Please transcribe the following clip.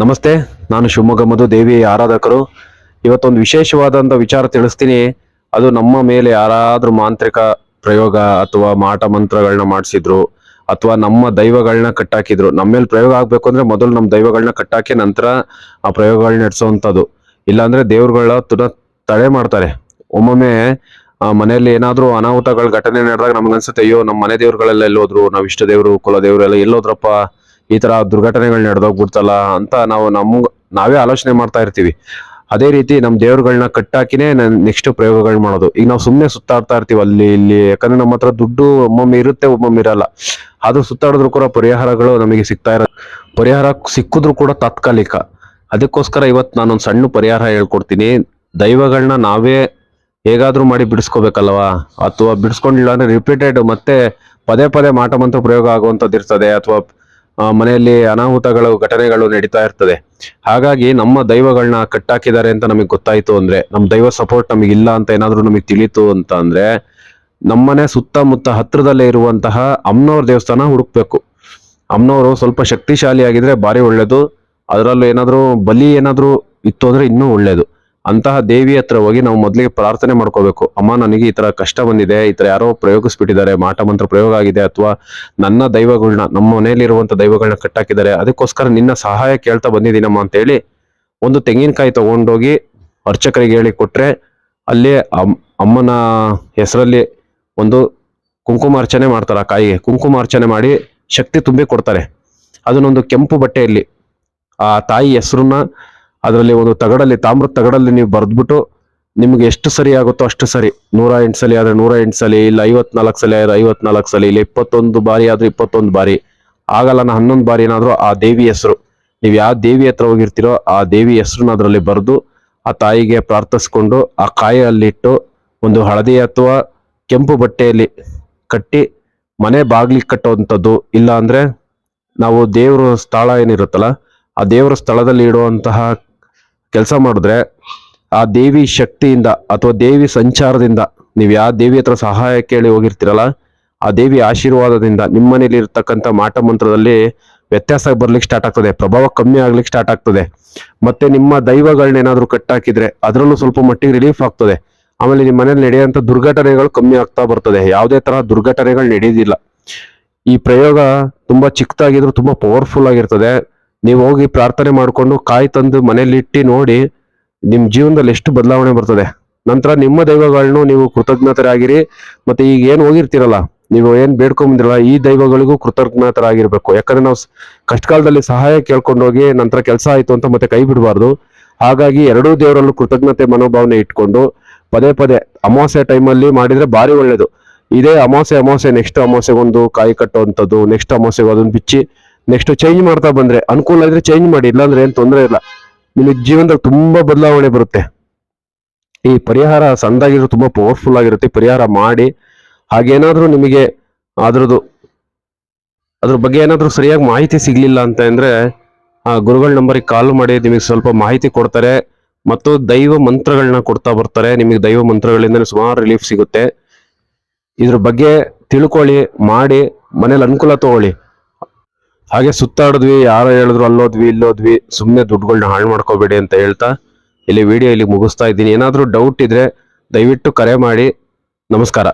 ನಮಸ್ತೆ, ನಾನು ಶಿವಮೊಗ್ಗ ಮಧು ದೇವಿ ಆರಾಧಕರು. ಇವತ್ತೊಂದು ವಿಶೇಷವಾದಂಥ ವಿಚಾರ ತಿಳಿಸ್ತೀನಿ. ಅದು ನಮ್ಮ ಮೇಲೆ ಯಾರಾದರೂ ಮಾಂತ್ರಿಕ ಪ್ರಯೋಗ ಅಥವಾ ಮಾಟ ಮಂತ್ರಗಳನ್ನ ಮಾಡಿಸಿದ್ರು, ಅಥವಾ ನಮ್ಮ ದೈವಗಳನ್ನ ಕಟ್ಟಾಕಿದ್ರು. ನಮ್ಮ ಮೇಲೆ ಪ್ರಯೋಗ ಆಗಬೇಕು ಅಂದರೆ ಮೊದಲು ನಮ್ಮ ದೈವಗಳನ್ನ ಕಟ್ಟಾಕಿ ನಂತರ ಆ ಪ್ರಯೋಗಗಳನ್ನ ನಡೆಸೋವಂಥದ್ದು ಇಲ್ಲಾಂದರೆ ದೇವ್ರುಗಳ ತುನ ತಡೆ ಮಾಡ್ತಾರೆ. ಒಮ್ಮೊಮ್ಮೆ ಆ ಮನೆಯಲ್ಲಿ ಏನಾದರೂ ಅನಾಹುತಗಳ ಘಟನೆ ನಡೆದಾಗ ನಮ್ಗನ್ಸುತ್ತೆ, ಅಯ್ಯೋ ನಮ್ಮ ಮನೆ ದೇವ್ರುಗಳೆಲ್ಲ ಎಲ್ಲೋದ್ರು ನಾವು ಇಷ್ಟ ದೇವರು, ಕುಲ ದೇವರೆಲ್ಲ ಎಲ್ಲ ಎಲ್ಲೋದ್ರಪ್ಪ ಈ ತರ ದುರ್ಘಟನೆಗಳು ನಡೆದೋಗ್ಬಿಡ್ತಲ್ಲ ಅಂತ ನಾವು ನಮ್ ನಾವೇ ಆಲೋಚನೆ ಮಾಡ್ತಾ ಇರ್ತೀವಿ. ಅದೇ ರೀತಿ ನಮ್ಮ ದೇವ್ರುಗಳನ್ನ ಕಟ್ಟಾಕಿನೇ ನೆಕ್ಸ್ಟ್ ಪ್ರಯೋಗಗಳು ಮಾಡೋದು. ಈಗ ನಾವು ಸುಮ್ಮನೆ ಸುತ್ತಾಡ್ತಾ ಇರ್ತೀವಿ ಅಲ್ಲಿ, ಇಲ್ಲಿ, ಯಾಕಂದ್ರೆ ನಮ್ಮ ಹತ್ರ ದುಡ್ಡು ಒಮ್ಮೊಮ್ಮೆ ಇರುತ್ತೆ, ಒಮ್ಮೊಮ್ಮೆ ಇರಲ್ಲ. ಆದ್ರೂ ಸುತ್ತಾಡಿದ್ರು ಕೂಡ ಪರಿಹಾರಗಳು ನಮಗೆ ಸಿಗ್ತಾ ಇರೋ ಪರಿಹಾರ ಸಿಕ್ಕಿದ್ರು ಕೂಡ ತಾತ್ಕಾಲಿಕ. ಅದಕ್ಕೋಸ್ಕರ ಇವತ್ತು ನಾನೊಂದು ಸಣ್ಣ ಪರಿಹಾರ ಹೇಳ್ಕೊಡ್ತೀನಿ. ದೈವಗಳನ್ನ ನಾವೇ ಹೇಗಾದ್ರೂ ಮಾಡಿ ಬಿಡಿಸ್ಕೋಬೇಕಲ್ವಾ? ಅಥವಾ ಬಿಡಿಸ್ಕೊಂಡಿಲ್ಲ ಅಂದ್ರೆ ರಿಪೀಟೆಡ್ ಮತ್ತೆ ಪದೇ ಪದೇ ಮಾಟ ಮಂತ್ರ ಪ್ರಯೋಗ ಆಗುವಂಥದ್ದು ಇರ್ತದೆ ಅಥವಾ ಮನೆಯಲ್ಲಿ ಅನಾಹುತಗಳು, ಘಟನೆಗಳು ನಡೀತಾ ಇರ್ತದೆ. ಹಾಗಾಗಿ ನಮ್ಮ ದೈವಗಳನ್ನ ಕಟ್ಟಾಕಿದ್ದಾರೆ ಅಂತ ನಮಗೆ ಗೊತ್ತಾಯ್ತು ಅಂದ್ರೆ ನಮ್ಮ ದೈವ ಸಪೋರ್ಟ್ ನಮಗೆ ಇಲ್ಲ ಅಂತ ಏನಾದರೂ ನಮಗೆ ತಿಳಿತು ಅಂತ ಅಂದ್ರೆ, ನಮ್ಮನೆ ಸುತ್ತಮುತ್ತ ಹತ್ರದಲ್ಲೇ ಇರುವಂತಹ ಅಮ್ಮನವ್ರ ದೇವಸ್ಥಾನ ಹುಡುಕ್ಬೇಕು. ಅಮ್ಮನವರು ಸ್ವಲ್ಪ ಶಕ್ತಿಶಾಲಿ ಆಗಿದ್ರೆ ಭಾರಿ ಒಳ್ಳೇದು. ಅದರಲ್ಲೂ ಏನಾದರೂ ಬಲಿ ಏನಾದರೂ ಇತ್ತು ಅಂದ್ರೆ ಇನ್ನೂ ಒಳ್ಳೇದು. ಅಂತಹ ದೇವಿ ಹತ್ರ ಹೋಗಿ ನಾವು ಮೊದಲಿಗೆ ಪ್ರಾರ್ಥನೆ ಮಾಡ್ಕೋಬೇಕು. ಅಮ್ಮ, ನನಗೆ ಈ ತರ ಕಷ್ಟ ಬಂದಿದೆ, ಈ ತರ ಯಾರೋ ಪ್ರಯೋಗಿಸ್ಬಿಟ್ಟಿದ್ದಾರೆ, ಮಾಟ ಮಂತ್ರ ಪ್ರಯೋಗ ಆಗಿದೆ ಅಥವಾ ನನ್ನ ದೈವಗಳನ್ನ ನಮ್ಮ ಮನೆಯಲ್ಲಿರುವಂತ ದೈವಗಳನ್ನ ಕಟ್ಟಾಕಿದ್ದಾರೆ, ಅದಕ್ಕೋಸ್ಕರ ನಿನ್ನ ಸಹಾಯ ಕೇಳ್ತಾ ಬಂದಿದ್ದೀನಮ್ಮ ಅಂತ ಹೇಳಿ ಒಂದು ತೆಂಗಿನಕಾಯಿ ತಗೊಂಡೋಗಿ ಅರ್ಚಕರಿಗೆ ಹೇಳಿ ಕೊಟ್ರೆ ಅಲ್ಲಿ ಅಮ್- ಅಮ್ಮನ ಹೆಸರಲ್ಲಿ ಒಂದು ಕುಂಕುಮಾರ್ಚನೆ ಮಾಡ್ತಾರೆ ಆ ಕಾಯಿಗೆ. ಕುಂಕುಮಾರ್ಚನೆ ಮಾಡಿ ಶಕ್ತಿ ತುಂಬಿ ಕೊಡ್ತಾರೆ. ಅದನ್ನೊಂದು ಕೆಂಪು ಬಟ್ಟೆಯಲ್ಲಿ ಆ ತಾಯಿ ಹೆಸರನ್ನ ಅದರಲ್ಲಿ ಒಂದು ತಗಡಲ್ಲಿ, ತಾಮ್ರದ ತಗಡಲ್ಲಿ ನೀವು ಬರೆದ್ಬಿಟ್ಟು ನಿಮ್ಗೆ ಎಷ್ಟು ಸರಿ ಆಗುತ್ತೋ ಅಷ್ಟು ಸರಿ. ನೂರ ಎಂಟು ಸಲ ಆದ್ರೆ ನೂರ ಎಂಟು ಸಲ, ಇಲ್ಲ ಐವತ್ನಾಲ್ಕು ಸಲ ಆದ್ರೆ ಐವತ್ನಾಲ್ಕು ಸಲ, ಇಲ್ಲ ಇಪ್ಪತ್ತೊಂದು ಬಾರಿ ಆದ್ರೆ ಇಪ್ಪತ್ತೊಂದು ಬಾರಿ. ಆಗಲ್ಲ, ನಾ ಹನ್ನೊಂದು ಬಾರಿ ಏನಾದರೂ ಆ ದೇವಿ ಹೆಸರು. ನೀವು ಯಾವ ದೇವಿ ಹತ್ರ ಹೋಗಿರ್ತೀರೋ ಆ ದೇವಿ ಹೆಸರನ್ನ ಅದರಲ್ಲಿ ಬರೆದು ಆ ತಾಯಿಗೆ ಪ್ರಾರ್ಥಿಸ್ಕೊಂಡು ಆ ಕಾಯಲ್ಲಿಟ್ಟು ಒಂದು ಹಳದಿ ಅಥವಾ ಕೆಂಪು ಬಟ್ಟೆಯಲ್ಲಿ ಕಟ್ಟಿ ಮನೆ ಬಾಗಿಲಿಗೆ ಕಟ್ಟುವಂಥದ್ದು. ಇಲ್ಲ ಅಂದ್ರೆ ನಾವು ದೇವ್ರ ಸ್ಥಳ ಏನಿರುತ್ತಲ್ಲ, ಆ ದೇವರ ಸ್ಥಳದಲ್ಲಿ ಇಡುವಂತಹ ಕೆಲಸ ಮಾಡಿದ್ರೆ ಆ ದೇವಿ ಶಕ್ತಿಯಿಂದ ಅಥವಾ ದೇವಿ ಸಂಚಾರದಿಂದ, ನೀವು ಯಾವ ದೇವಿ ಹತ್ರ ಸಹಾಯ ಕೇಳಿ ಹೋಗಿರ್ತೀರಲ್ಲ, ಆ ದೇವಿ ಆಶೀರ್ವಾದದಿಂದ ನಿಮ್ಮ ಮನೇಲಿ ಇರ್ತಕ್ಕಂಥ ಮಾಟ ಮಂತ್ರದಲ್ಲಿ ವ್ಯತ್ಯಾಸ ಬರ್ಲಿಕ್ಕೆ ಸ್ಟಾರ್ಟ್ ಆಗ್ತದೆ, ಪ್ರಭಾವ ಕಮ್ಮಿ ಆಗ್ಲಿಕ್ಕೆ ಸ್ಟಾರ್ಟ್ ಆಗ್ತದೆ. ಮತ್ತೆ ನಿಮ್ಮ ದೈವಗಳನ್ನೇನಾದ್ರೂ ಕಟ್ಟಾಕಿದ್ರೆ ಅದರಲ್ಲೂ ಸ್ವಲ್ಪ ಮಟ್ಟಿಗೆ ರಿಲೀಫ್ ಆಗ್ತದೆ. ಆಮೇಲೆ ನಿಮ್ಮ ಮನೇಲಿ ನಡೆಯುವಂಥ ದುರ್ಘಟನೆಗಳು ಕಮ್ಮಿ ಆಗ್ತಾ ಬರ್ತದೆ. ಯಾವುದೇ ತರಹ ದುರ್ಘಟನೆಗಳು ನಡೆಯೋದಿಲ್ಲ ಈ ಪ್ರಯೋಗ ತುಂಬಾ ಚಿಕ್ಕದಾಗಿದ್ರು ತುಂಬಾ ಪವರ್ಫುಲ್ ಆಗಿರ್ತದೆ. ನೀವು ಹೋಗಿ ಪ್ರಾರ್ಥನೆ ಮಾಡಿಕೊಂಡು ಕಾಯಿ ತಂದು ಮನೇಲಿ ಇಟ್ಟು ನೋಡಿ ನಿಮ್ಮ ಜೀವನದಲ್ಲಿ ಎಷ್ಟು ಬದಲಾವಣೆ ಬರ್ತದೆ. ನಂತರ ನಿಮ್ಮ ದೈವಗಳನ್ನು ನೀವು ಕೃತಜ್ಞತರಾಗಿರಿ. ಮತ್ತೆ ಈಗ ಏನು ಹೋಗಿರ್ತೀರಲ್ಲ, ನೀವು ಏನ್ ಬೇಡ್ಕೊಂಬಂದಿರಲ್ಲ ಈ ದೈವಗಳಿಗೂ ಕೃತಜ್ಞತರಾಗಿರ್ಬೇಕು. ಯಾಕಂದ್ರೆ ನಾವು ಕಷ್ಟಕಾಲದಲ್ಲಿ ಸಹಾಯ ಕೇಳ್ಕೊಂಡೋಗಿ ನಂತರ ಕೆಲಸ ಆಯ್ತು ಅಂತ ಮತ್ತೆ ಕೈ ಬಿಡಬಾರ್ದು. ಹಾಗಾಗಿ ಎರಡೂ ದೇವರಲ್ಲೂ ಕೃತಜ್ಞತೆ ಮನೋಭಾವನೆ ಇಟ್ಕೊಂಡು ಪದೇ ಪದೇ ಅಮಾವಾಸ್ಯೆ ಟೈಮಲ್ಲಿ ಮಾಡಿದ್ರೆ ಭಾರಿ ಒಳ್ಳೇದು. ಇದೇ ಅಮಾವಾಸ್ಯೆ ಅಮಾವಾಸ್ಯೆ, ನೆಕ್ಸ್ಟ್ ಅಮಾವಾಸ್ಯೆಗೊಂದು ಕಾಯಿ ಕಟ್ಟುವಂಥದ್ದು, ನೆಕ್ಸ್ಟ್ ಅಮಾವಾಸ್ಯೆಗೆ ಅದನ್ನು ಬಿಚ್ಚಿ ನೆಕ್ಸ್ಟ್ ಚೇಂಜ್ ಮಾಡ್ತಾ ಬಂದ್ರೆ, ಅನುಕೂಲ ಇದ್ರೆ ಚೇಂಜ್ ಮಾಡಿ, ಇಲ್ಲಾಂದ್ರೆ ಏನು ತೊಂದರೆ ಇಲ್ಲ. ನಿಮಗೆ ಜೀವನದಲ್ಲಿ ತುಂಬಾ ಬದಲಾವಣೆ ಬರುತ್ತೆ. ಈ ಪರಿಹಾರ ಸಣ್ಣದಾಗಿರೋ ತುಂಬಾ ಪವರ್ಫುಲ್ ಆಗಿರುತ್ತೆ. ಪರಿಹಾರ ಮಾಡಿ ಹಾಗೇನಾದರೂ ನಿಮಗೆ ಅದ್ರದ್ದು, ಅದ್ರ ಬಗ್ಗೆ ಏನಾದರೂ ಸರಿಯಾಗಿ ಮಾಹಿತಿ ಸಿಗ್ಲಿಲ್ಲ ಅಂತ ಅಂದರೆ, ಆ ಗುರುಗಳ ನಂಬರಿಗೆ ಕಾಲ್ ಮಾಡಿ, ನಿಮಗೆ ಸ್ವಲ್ಪ ಮಾಹಿತಿ ಕೊಡ್ತಾರೆ. ಮತ್ತು ದೈವ ಮಂತ್ರಗಳನ್ನ ಕೊಡ್ತಾ ಬರ್ತಾರೆ. ನಿಮಗೆ ದೈವ ಮಂತ್ರಗಳಿಂದ ಸುಮಾರು ರಿಲೀಫ್ ಸಿಗುತ್ತೆ. ಇದ್ರ ಬಗ್ಗೆ ತಿಳ್ಕೊಳ್ಳಿ, ಮಾಡಿ, ಮನೇಲಿ ಅನುಕೂಲ ತಗೊಳ್ಳಿ. ಹಾಗೆ ಸುತ್ತಾಡಿದ್ವಿ, ಯಾರೋ ಹೇಳಿದ್ರು ಅಲ್ಲೋದ್ವಿ, ಇಲ್ಲೋದ್ವಿ ಸುಮ್ಮನೆ ದುಡ್ಡುಗಳನ್ನ ಹಾಳು ಮಾಡ್ಕೋಬೇಡಿ ಅಂತ ಹೇಳ್ತಾ ಇಲ್ಲಿ ವಿಡಿಯೋ ಇಲ್ಲಿ ಮುಗಿಸ್ತಾ ಇದ್ದೀನಿ. ಏನಾದರೂ ಡೌಟ್ ಇದ್ರೆ ದಯವಿಟ್ಟು ಕರೆ ಮಾಡಿ. ನಮಸ್ಕಾರ.